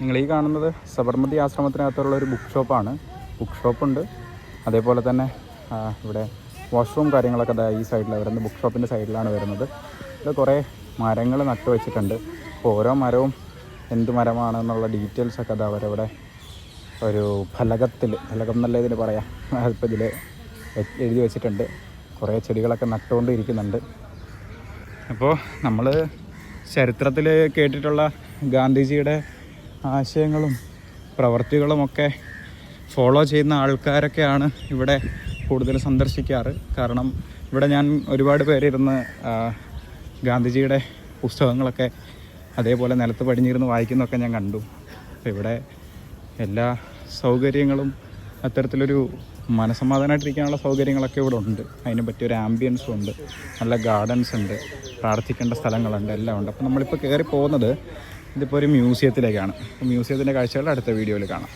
നിങ്ങൾ ഈ കാണുന്നത് സബർമതി ആശ്രമത്തിനകത്തുള്ള ഒരു ബുക്ക് ഷോപ്പാണ് ബുക്ക് ഷോപ്പുണ്ട് അതേപോലെ തന്നെ ഇവിടെ വാഷ്റൂം കാര്യങ്ങളൊക്കെ ഈ സൈഡിലാണ് വരുന്നത്. ബുക്ക് ഷോപ്പിന്റെ സൈഡിലാണ് വരുന്നത്. ഇവിടെ കുറേ മരങ്ങൾ നട്ടു വെച്ചിട്ടുണ്ട്. അപ്പോൾ ഓരോ മരവും എന്ത് മരമാണെന്നുള്ള ഡീറ്റെയിൽസൊക്കെ അതാ അവരവിടെ ഒരു ഫലകത്തിൽ ഫലകം എന്നല്ല ഇതിന് പറയാം അതിപ്പോൾ ഇതിൽ എഴുതി വെച്ചിട്ടുണ്ട്. കുറേ ചെടികളൊക്കെ നട്ടുകൊണ്ട് ഇരിക്കുന്നുണ്ട് അപ്പോൾ നമ്മൾ ചരിത്രത്തിൽ കേട്ടിട്ടുള്ള ഗാന്ധിജിയുടെ ആശയങ്ങളും പ്രവർത്തികളുമൊക്കെ ഫോളോ ചെയ്യുന്ന ആൾക്കാരൊക്കെയാണ് ഇവിടെ കൂടുതൽ സന്ദർശിക്കാറ്. കാരണം ഇവിടെ ഞാൻ ഒരുപാട് പേരിരുന്ന് ഗാന്ധിജിയുടെ പുസ്തകങ്ങളൊക്കെ അതേപോലെ നിലത്ത് പടിഞ്ഞിരുന്ന് വായിക്കുന്നതൊക്കെ ഞാൻ കണ്ടു. അപ്പോൾ ഇവിടെ എല്ലാ സൗകര്യങ്ങളും അത്തരത്തിലൊരു മനസമാധാനമായിട്ടിരിക്കാനുള്ള സൗകര്യങ്ങളൊക്കെ ഇവിടെ ഉണ്ട്. അതിന് പറ്റിയൊരു ആംബിയൻസും ഉണ്ട്. നല്ല ഗാർഡൻസ് ഉണ്ട്. പ്രാർത്ഥിക്കേണ്ട സ്ഥലങ്ങളുണ്ട്. എല്ലാം ഉണ്ട്. അപ്പോൾ നമ്മളിപ്പോൾ കയറി പോകുന്നത് ഇതിപ്പോൾ ഒരു മ്യൂസിയത്തിലേക്കാണ്. മ്യൂസിയത്തിന്റെ കാഴ്ചകൾ അടുത്ത വീഡിയോയിൽ കാണാം.